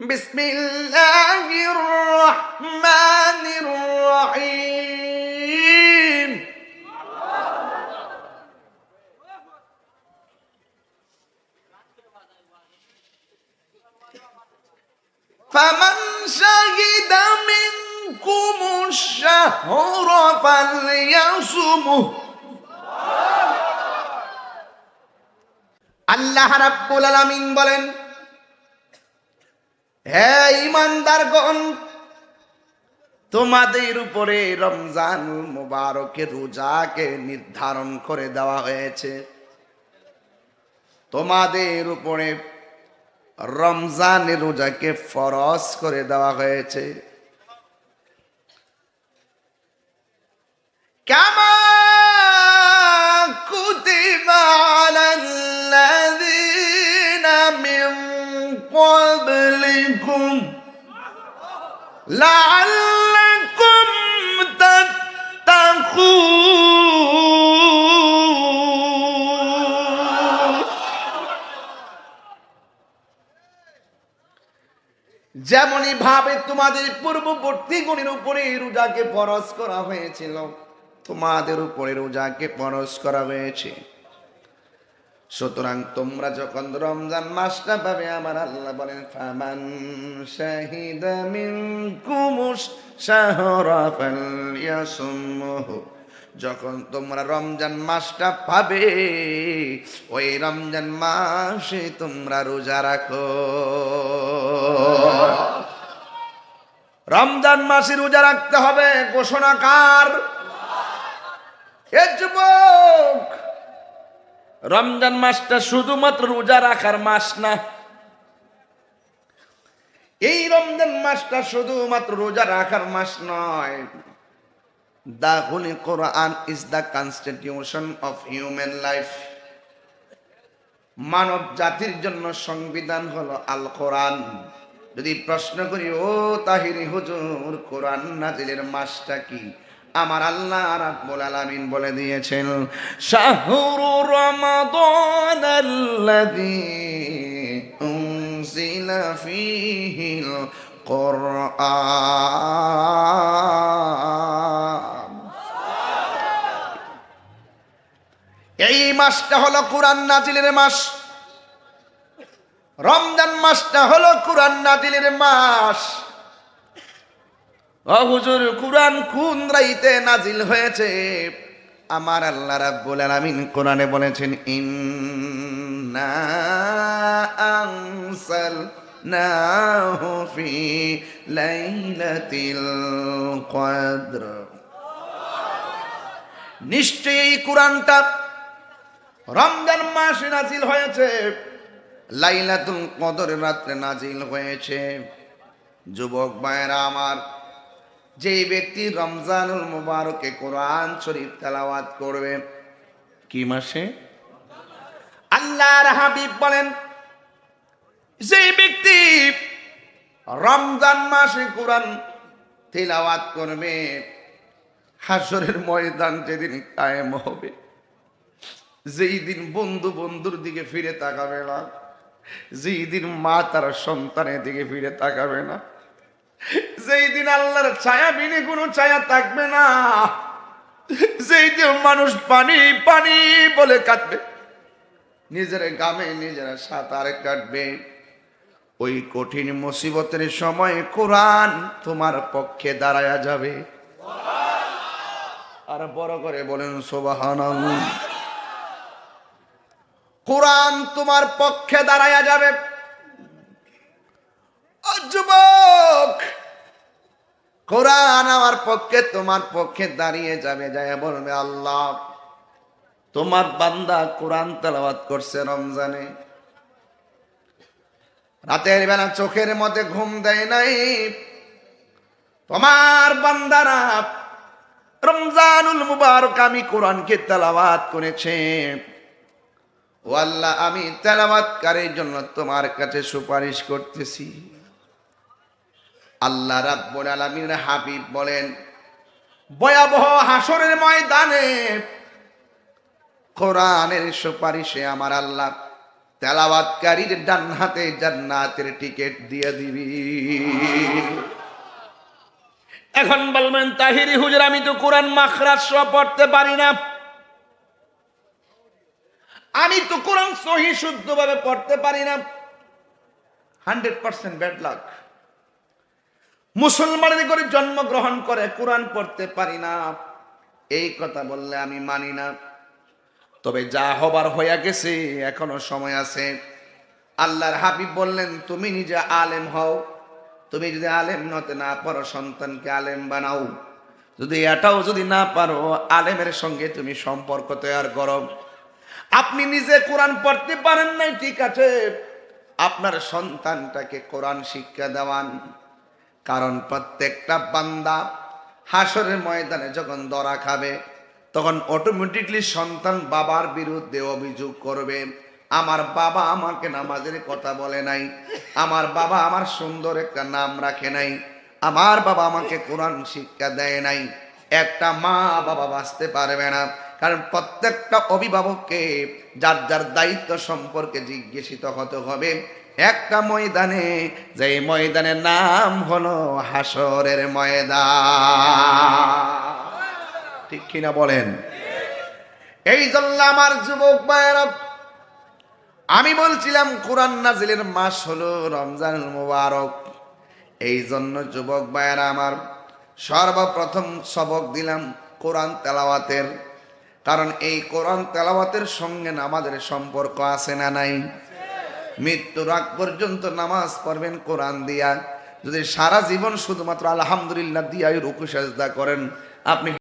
بسم الله الرحمن الرحيم فمن شهد منكم الشهر فليصمه আল্লাহ রাব্বুল আলামিন বলেন হ্যাঁ ইমানদারগণ, তোমাদের উপরে রমজান মুবারকে রোজাকে নির্ধারণ করে দেওয়া হয়েছে। তোমাদের উপরে রমজান রোজাকে ফরস করে দেওয়া হয়েছে। কেমন قبلكم لعلكم تتقون যেমনই ভাবে তোমাদের পূর্ববর্তী গণের উপরে রোজাকে ফরজ করা হয়েছিল তোমাদের উপরে রোজাকে ফরজ করা হয়েছে সুতরাং তোমরা যখন রমজান মাসটা পাবে, আমার আল্লাহ বলেন, ফামান শাহিদা মিনকুমুশ শাহরা ফালইয়াসুমহু যখন তোমরা রমজান মাসটা পাবে, ওই রমজান মাসে তোমরা রোজা রাখো। রমজান মাসে রোজা রাখতে হবে ঘোষণাকার এ যুবক! রমজান মাসটা শুধুমাত্র রোজা রাখার মাস না। এই রমজান মাসটা শুধুমাত্র রোজা রাখার মাস নয়। Quran is the constitution of human life মানব জাতির জন্য সংবিধান হলো আল কোরআন যদি প্রশ্ন করি, ও তাহিরি হুজুর, কোরআন নাজিলের মাসটা কি? আমার আল্লাহ রাব্বুল আলামিন বলে দিয়েছেন, শাহরু রমাদান আল্লাযী উনজিলা ফীহিল কোরআন এই মাসটা হলো কোরআন নাজিলের মাস। রমজান মাসটা হলো কোরআন নাজিলের মাস। হুজুর, কোরআন কোন রাইতে নাজিল হয়েছে? আমার আল্লাহ রাব্বুল আলামিন কোরআনে বলেছেন, ইন্না আনসালনাহু ফি লাইলাতিল কদর। নিশ্চয়ই কোরআনটা রমজান মাসে নাজিল হয়েছে, লাইলাতুল কদর রাত্রে নাজিল হয়েছে। যুবক ভাইয়েরা আমার যেই ব্যক্তি রমজানুল মুবারকে কোরআন শরীফ তেলাওয়াত করবে, কি মাসে? আল্লাহর হাবিব বলেন, যেই ব্যক্তি রমজান মাসে কোরআন তেলাওয়াত করবে হাসরের ময়দান যেদিন কায়েম হবে, যেই দিন বন্ধু বন্ধুর দিকে ফিরে তাকাবে না, যেই দিন মা তার সন্তানের দিকে ফিরে তাকাবে না যেই দিন আল্লাহর ছায়া, বিনে কোনো ছায়া থাকবে না। যেই দিন মানুষ পানি পানি বলে কাটবে নিজের গামে নিজেরা সাঁতার কাটবে ওই কঠিন মুসিবতের সময় কোরআন তোমার পক্ষে দাঁড়ায়া যাবে। আর বড় করে বলেন সোবাহান কোরআন তোমার পক্ষে দাঁড়ায়া যাবে। যুবক কোরআন আমার পক্ষে, তোমার পক্ষে দাঁড়িয়ে যাবে যায় বলবে আল্লাহ, তোমার বান্দা কোরআন তেলাওয়াত করছে রমজানে। রাতের বেলা চোখের মধ্যে ঘুম দেয় নাই। তোমার বান্দারা রমজানুল মুবারক আমি কোরআনকে তেলাওয়াত করেছে। ও আল্লাহ, আমি তেলাওয়াতকারীর জন্য তোমার কাছে সুপারিশ করতেছি। আল্লাহ রাব্বুল আলামিনের হাবিব বলেন, ভয়াবহ হাসরের ময়দানে কোরআনের সুপারিশে আমার আল্লাহ তেলাওয়াতকারীর ডান হাতে জান্নাতের টিকিট দিয়ে দিবি। এখন বলবেন, তাহিরি হুজুর, আমি তো কোরআন মাখরাজ পড়তে পারি না। আমি তো কোরআন সহি শুদ্ধভাবে পড়তে পারি না। Hundred percent bad luck. মুসলমানের করে জন্মগ্রহণ করে, কোরআন পড়তে পারি না। এই কথা বললে আমি মানি না। তবে যা হবার হইয়া গেছে, এখনও সময় আছে। আল্লাহর হাবিব বললেন, তুমি নিজে আলেম হও। তুমি যদি আলেম নতে না পারো সন্তানকে আলেম বানাও। যদি এটাও যদি না পারো, আলেমের সঙ্গে তুমি সম্পর্ক তৈরি করো। আপনি নিজে কোরআন পড়তে পারেন নাই, ঠিক আছে। আপনার সন্তানটাকে কোরআন শিক্ষা দেওয়ান। কারণ প্রত্যেকটা বান্দা হাসরের ময়দানে যখন দরা খাবে, তখন অটোমেটিকলি সন্তান বাবার বিরুদ্ধে অভিযোগ করবে, আমার বাবা আমাকে নামাজের কথা বলে নাই, আমার বাবা আমার সুন্দর একটা নাম রাখে নাই, আমার বাবা আমাকে কোরআন শিক্ষা দেয় নাই। একটা মা বাবা বাঁচতে পারবে না। কারণ প্রত্যেকটা অভিভাবককে যার যার দায়িত্ব সম্পর্কে জিজ্ঞাসিত হতে হবে। একটা ময়দানে, যে ময়দানের নাম হলো হাসরের ময়দান। ঠিক কিনা বলেন? এই জন্য আমার যুবক ভাইয়েরা, আমি বলছিলাম, কোরআন নাজিলের মাস হলো রমজান মুবারক। এই জন্য যুবক ভাইয়েরা আমার সর্বপ্রথম সবক দিলাম কোরআন তেলাওয়াতের। কারণ এই কোরআন তেলাওয়াতের সঙ্গে নামাজের সম্পর্ক আছে না নাই? মৃত্যুর আগ পর্যন্ত নামাজ পড়বেন কোরআন দিয়া। যদি সারা জীবন শুধুমাত্র আলহামদুলিল্লাহ দিয়া রুকু সাজদা করেন, আপনি